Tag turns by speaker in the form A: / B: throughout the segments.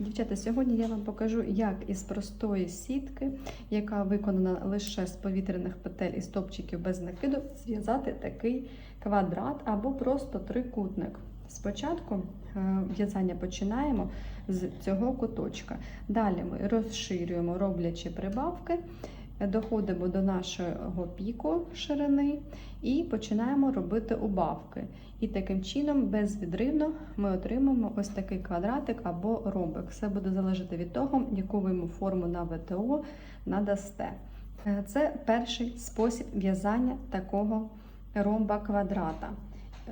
A: Дівчата, сьогодні я вам покажу, як із простої сітки, яка виконана лише з повітряних петель і стопчиків без накиду, зв'язати такий квадрат або просто трикутник. Спочатку е, в'язання починаємо з цього куточка. Далі ми розширюємо, роблячи прибавки, доходимо до нашого піку ширини і починаємо робити убавки. І таким чином, безвідривно, ми отримаємо ось такий квадратик або ромбик. Все буде залежати від того, яку ви йому форму на ВТО надасте. Е, Це перший спосіб в'язання такого ромба квадрата.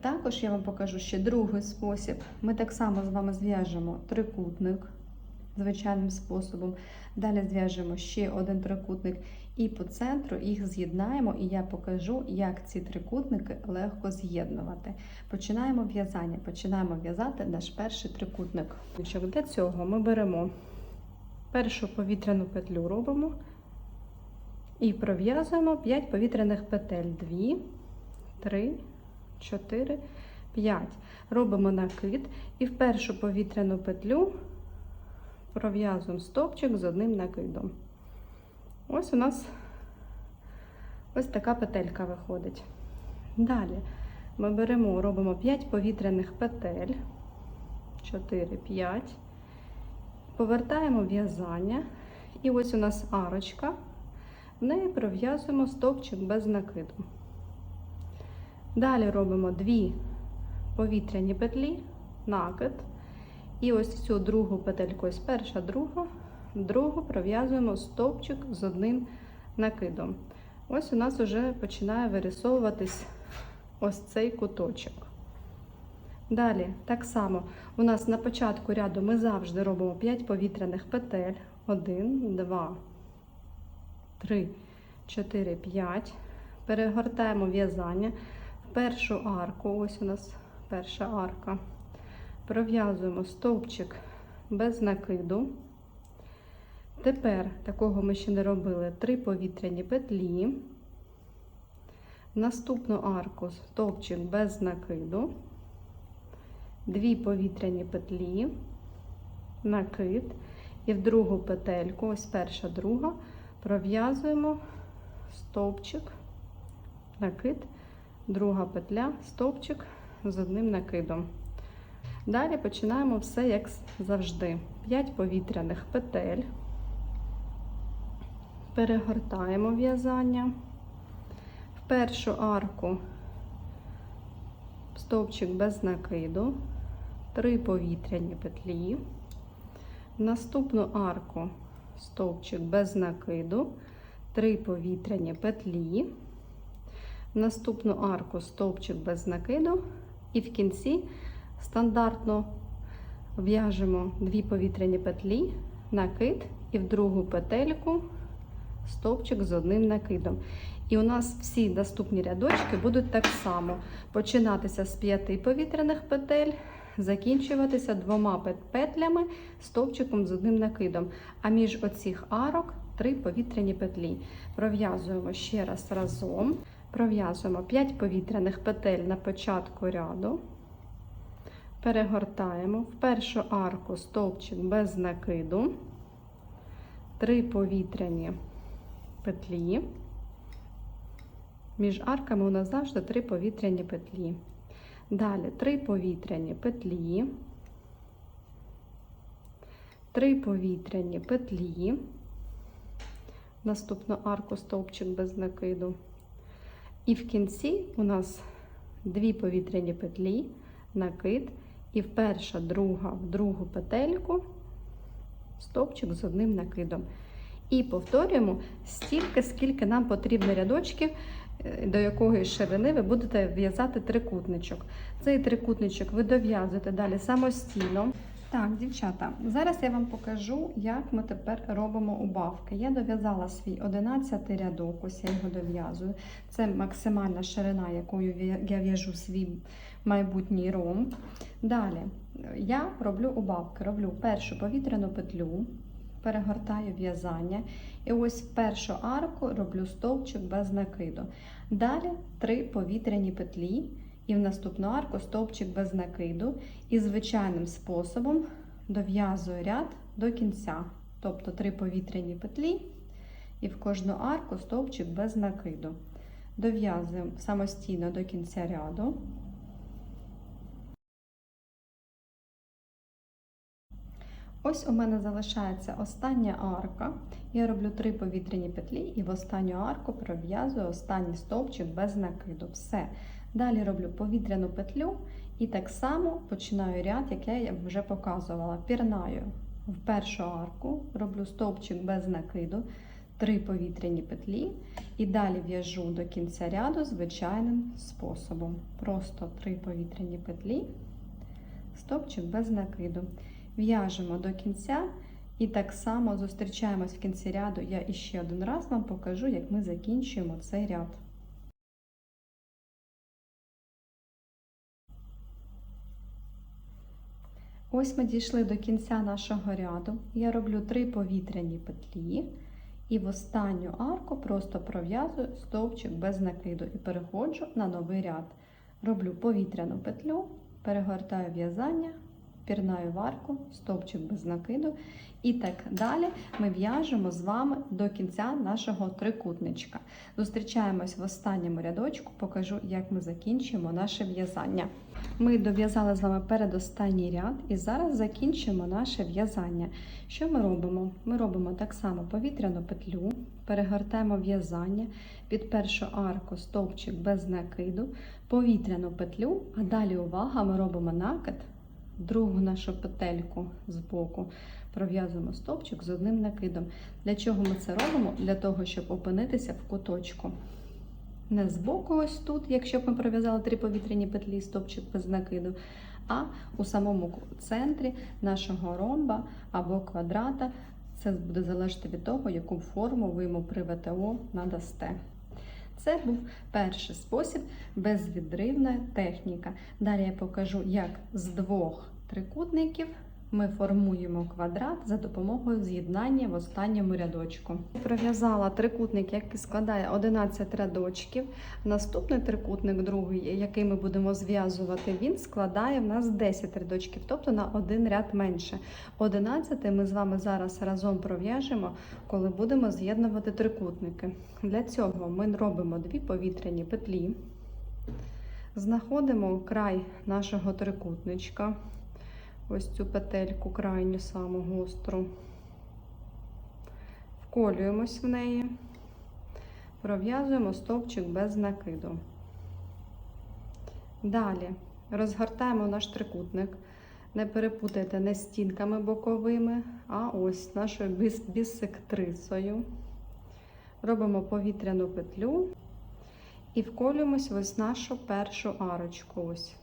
A: Також я вам покажу ще другий спосіб. Ми так само з вами зв'яжемо трикутник звичайним способом. Далі зв'яжемо ще один трикутник і по центру їх з'єднаємо, і я покажу, як ці трикутники легко з'єднувати. Починаємо в'язання. Починаємо в'язати наш перший трикутник. Для цього ми беремо першу повітряну петлю, робимо і пров'язуємо 5 повітряних петель. 2, 3, 4, 5. Робимо накид і в першу повітряну петлю пров'язуємо стовпчик з одним накидом. Ось у нас ось така петелька виходить. Далі ми беремо, робимо 5 повітряних петель, 4, 5, повертаємо в'язання, і ось у нас арочка, в неї пров'язуємо стовпчик без накиду. Далі робимо 2 повітряні петлі, накид. І ось цю другу петельку, ось перша, друга, другу пров'язуємо стовпчик з одним накидом. Ось у нас вже починає вирисовуватись ось цей куточок. Далі, так само, у нас на початку ряду ми завжди робимо 5 повітряних петель. 1, 2, 3, 4, 5. Перегортаємо в'язання в першу арку. Ось у нас перша арка пров'язуємо стовпчик без накиду. Тепер, такого ми ще не робили, три повітряні петлі. Наступну арку стовпчик без накиду, дві повітряні петлі, накид, і в другу петельку, ось перша друга, пров'язуємо стовпчик, накид, друга петля, стовпчик з одним накидом. Далі починаємо все як завжди. 5 повітряних петель, перегортаємо в'язання. В першу арку стовпчик без накиду, 3 повітряні петлі, в наступну арку стовпчик без накиду, 3 повітряні петлі, в наступну арку стовпчик без накиду, і в кінці Стандартно в'яжемо дві повітряні петлі, накид і в другу петельку стовпчик з одним накидом. І у нас всі наступні рядочки будуть так само починатися з п'яти повітряних петель, закінчуватися двома петлями, стовпчиком з одним накидом. А між оцих арок три повітряні петлі. Пров'язуємо ще раз разом. Пров'язуємо 5 повітряних петель на початку ряду. Перегортаємо в першу арку стовпчик без накиду, три повітряні петлі. Між арками у нас завжди три повітряні петлі. Далі три повітряні петлі, три повітряні петлі, наступну арку стовпчик без накиду. І в кінці у нас дві повітряні петлі, накид. І в перша, друга, в другу петельку стовпчик з одним накидом. І повторюємо стільки, скільки нам потрібно рядочків, е, до якої ширини ви будете в'язати трикутничок. Цей трикутничок ви дов'язуєте далі самостійно. Так, дівчата, зараз я вам покажу, як ми тепер робимо убавки. Я дов'язала свій 11 рядок, ось я його дов'язую. Це максимальна ширина, якою я в'яжу свій майбутній ромб. Далі я роблю убавки, роблю першу повітряну петлю, перегортаю в'язання. І ось в першу арку роблю стовпчик без накиду. Далі три повітряні петлі. І в наступну арку стовпчик без накиду. І звичайним способом дов'язую ряд до кінця, тобто три повітряні петлі і в кожну арку стовпчик без накиду. Дов'язуємо самостійно до кінця ряду. Ось у мене залишається остання арка. Я роблю три повітряні петлі і в останню арку пров'язую останній стовпчик без накиду. Все. Далі роблю повітряну петлю і так само починаю ряд, як я вже показувала. Пірнаю в першу арку, роблю стовпчик без накиду, три повітряні петлі і далі в'яжу до кінця ряду звичайним способом. Просто три повітряні петлі, стовпчик без накиду. В'яжемо до кінця і так само зустрічаємось в кінці ряду. Я іще один раз вам покажу, як ми закінчуємо цей ряд. Ось ми дійшли до кінця нашого ряду. Я роблю три повітряні петлі і в останню арку просто пров'язую стовпчик без накиду і переходжу на новий ряд. Роблю повітряну петлю, перегортаю в'язання, пірнаю в арку, стовпчик без накиду. І так далі ми в'яжемо з вами до кінця нашого трикутничка. Зустрічаємось в останньому рядочку, покажу, як ми закінчимо наше в'язання. Ми дов'язали з вами передостанній ряд і зараз закінчимо наше в'язання. Що ми робимо? Ми робимо так само повітряну петлю, перегортаємо в'язання під першу арку стовпчик без накиду, повітряну петлю, а далі увага, ми робимо накид, другу нашу петельку з боку. Пров'язуємо стовпчик з одним накидом. Для чого ми це робимо? Для того, щоб опинитися в куточку. Не збоку, ось тут, якщо б ми пров'язали три повітряні петлі, стовпчик без накиду, а у самому центрі нашого ромба або квадрата. Це буде залежати від того, яку форму ви йому при ВТО надасте. Це був перший спосіб безвідривна техніка. Далі я покажу, як з двох трикутників ми формуємо квадрат за допомогою з'єднання в останньому рядочку. Пров'язала трикутник, який складає 11 рядочків. Наступний трикутник, другий, який ми будемо зв'язувати, він складає в нас 10 рядочків, тобто на один ряд менше. 11 ми з вами зараз разом пров'яжемо, коли будемо з'єднувати трикутники. Для цього ми робимо дві повітряні петлі, знаходимо край нашого трикутничка ось цю петельку крайню саму гостру, вколюємось в неї, пров'язуємо стовпчик без накиду. Далі розгортаємо наш трикутник. Не перепутайте не стінками боковими, а ось нашою бісектрисою. Робимо повітряну петлю і вколюємось ось нашу першу арочку. Ось.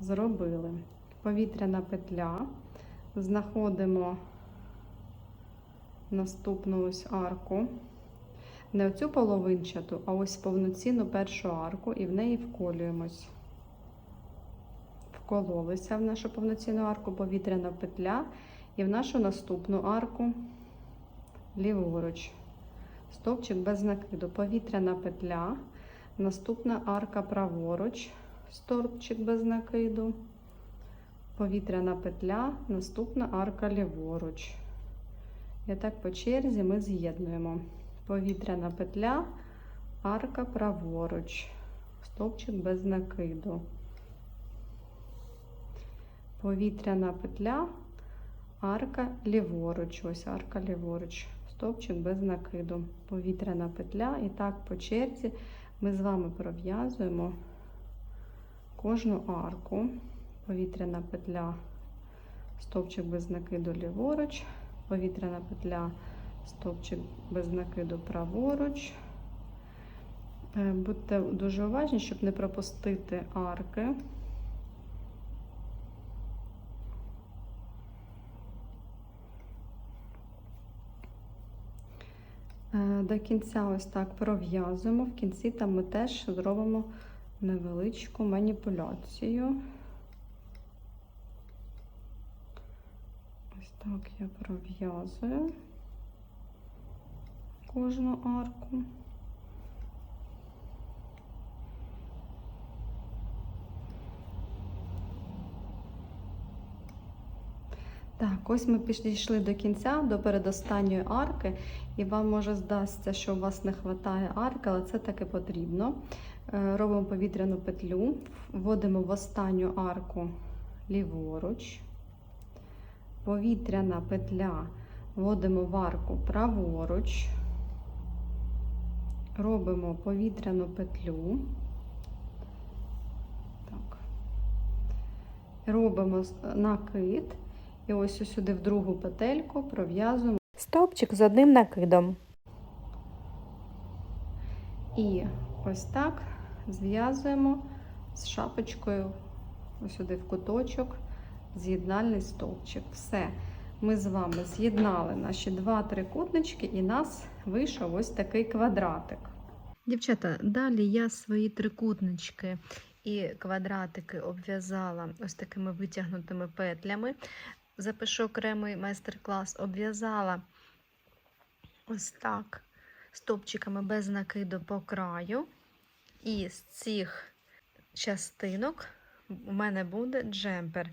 A: Зробили повітряна петля, знаходимо наступну ось арку, не оцю половинчату, а ось повноцінну першу арку, і в неї вколюємось. Вкололися в нашу повноцінну арку повітряна петля, і в нашу наступну арку ліворуч. Стовпчик без накиду, повітряна петля, наступна арка праворуч, стовпчик без накиду повітряна петля, наступна арка ліворуч. І так по черзі ми з'єднуємо повітряна петля, арка праворуч, стовпчик без накиду. Повітряна петля, арка ліворуч, ось арка ліворуч, стовпчик без накиду. Повітряна петля. І так по черзі ми з вами пров'язуємо кожну арку повітряна петля, стовпчик без накиду ліворуч, повітряна петля, стовпчик без накиду праворуч. Е, будьте дуже уважні, щоб не пропустити арки. Е, до кінця ось так пров'язуємо. В кінці там ми теж зробимо невеличку маніпуляцію. Так, я пров'язую кожну арку. Так, ось ми підійшли до кінця, до передостанньої арки, і вам може здасться, що у вас не вистачає арки, але це таки потрібно. Е, Робимо повітряну петлю, вводимо в останню арку ліворуч, повітряна петля, вводимо в арку праворуч, робимо повітряну петлю. Так. Робимо накид. І ось сюди в другу петельку пров'язуємо.
B: Стовпчик з одним накидом.
A: І ось так зв'язуємо з шапочкою ось сюди в куточок з'єднальний стовпчик. Все. Ми з вами з'єднали наші два трикутнички, і нас вийшов ось такий квадратик. Дівчата, далі я свої трикутнички і квадратики обв'язала ось такими витягнутими петлями. Запишу окремий майстер-клас, обв'язала ось так стовпчиками без накиду по краю. І з цих частинок у мене буде джемпер.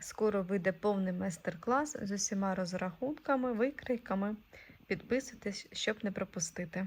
A: Скоро вийде повний майстер-клас з усіма розрахунками, викрійками. Підписуйтесь, щоб не пропустити.